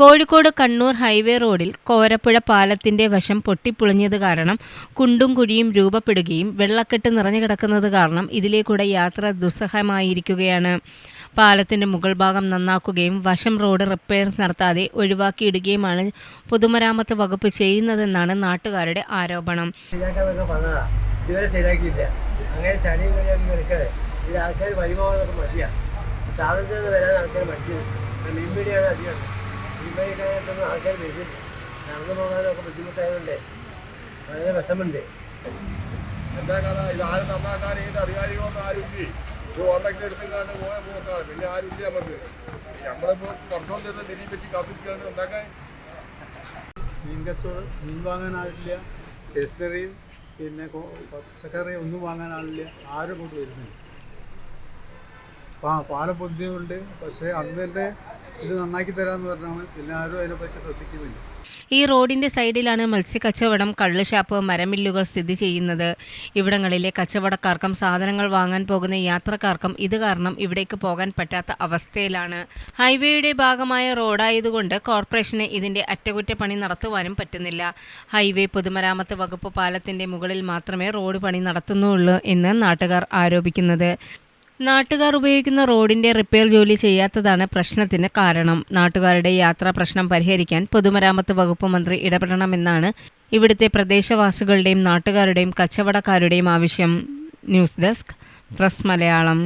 Kozhikode Kannur highway റോഡിൽ കോരപ്പുഴ പാലത്തിന്റെ വശം പൊട്ടിപ്പൊളിഞ്ഞത് കാരണം കുണ്ടും കുഴിയും രൂപപ്പെടുകയും വെള്ളക്കെട്ട് നിറഞ്ഞു കിടക്കുന്നത് കാരണം ഇതിലേക്കൂടെ യാത്ര ദുസ്സഹമായിരിക്കുകയാണ്. പാലത്തിന്റെ മുകൾ ഭാഗം നന്നാക്കുകയും വശം റോഡ് റിപ്പയർ നടത്താതെ ഒഴിവാക്കിയിടുകയുമാണ് പൊതുമരാമത്ത് വകുപ്പ് ചെയ്യുന്നതെന്നാണ് നാട്ടുകാരുടെ ആരോപണം. ഇതുവരെ ശരിയാക്കിയില്ല. അങ്ങനെ ചളിയും കളിയാക്കി കിടക്കണേ. ഇതിൽ ആൾക്കാർ വരുമാനമൊക്കെ സാധനത്തിൽ നിന്ന് വരാൻ ആൾക്കാർ മടിയത് പീടിയാണ് അധികം പീടിക്കാനായിട്ടൊന്നും ആൾക്കാർ വരുന്നില്ല നടന്നു പോകാനൊക്കെ ബുദ്ധിമുട്ടായതുകൊണ്ട് വളരെ വിഷമുണ്ട് എന്താ കാരണം ഇത് ആരും നന്നാക്കാൻ ഏത് അധികാരികളൊന്നും ആരും ഇല്ലേ ഇത് കോണ്ടാക്ട് എടുത്തിട്ടാണ് പോയ പോക്കാണ്. പിന്നെ ആരും ഇല്ല നമുക്ക്? നമ്മളിപ്പോൾ കുറച്ചോളം ചെന്ന് തിരികെ വെച്ച് കാത്തിരിക്കുകയാണ്. ഉണ്ടാക്കാൻ മീൻ കച്ചവടം മീൻ വാങ്ങാനാളില്ല സ്റ്റേഷനറിയും പിന്നെ പച്ചക്കറിയും പച്ചക്കറി ഒന്നും വാങ്ങാനാളില്ല ആരും കൊണ്ട് വരുന്നില്ല. പാലം പൊന്തിയുണ്ട് പക്ഷേ അന്ന് തന്നെ ഇത് നന്നാക്കി തരാമെന്ന് പറഞ്ഞാണ് എല്ലാവരും അതിനെപ്പറ്റി ശ്രദ്ധിക്കുന്നില്ല. ഈ റോഡിന്റെ സൈഡിലാണ് മത്സ്യക്കച്ചവടം കള്ളുഷാപ്പ് മരമില്ലുകൾ സ്ഥിതി ചെയ്യുന്നത്. ഇവിടങ്ങളിലെ കച്ചവടക്കാർക്കും സാധനങ്ങൾ വാങ്ങാൻ പോകുന്ന യാത്രക്കാർക്കും ഇത് കാരണം ഇവിടേക്ക് പോകാൻ പറ്റാത്ത അവസ്ഥയിലാണ്. ഹൈവേയുടെ ഭാഗമായ റോഡായതുകൊണ്ട് കോർപ്പറേഷന് ഇതിന്റെ അറ്റകുറ്റപ്പണി നടത്തുവാനും പറ്റുന്നില്ല. ഹൈവേ പൊതുമരാമത്ത് വകുപ്പ് പാലത്തിന്റെ മുകളിൽ മാത്രമേ റോഡ് പണി നടത്തുന്നുള്ളൂ എന്ന് നാട്ടുകാർ ആരോപിക്കുന്നത്. നാട്ടുകാർ ഉപയോഗിക്കുന്ന റോഡിന്റെ റിപ്പയർ ജോലി ചെയ്യാത്തതാണ് പ്രശ്നത്തിന് കാരണം. നാട്ടുകാരുടെ യാത്രാ പ്രശ്നം പരിഹരിക്കാൻ പൊതുമരാമത്ത് വകുപ്പ് മന്ത്രി ഇടപെടണമെന്നാണ് ഇവിടുത്തെ പ്രദേശവാസികളുടെയും നാട്ടുകാരുടെയും കച്ചവടക്കാരുടെയും ആവശ്യം. News desk press Malayalam.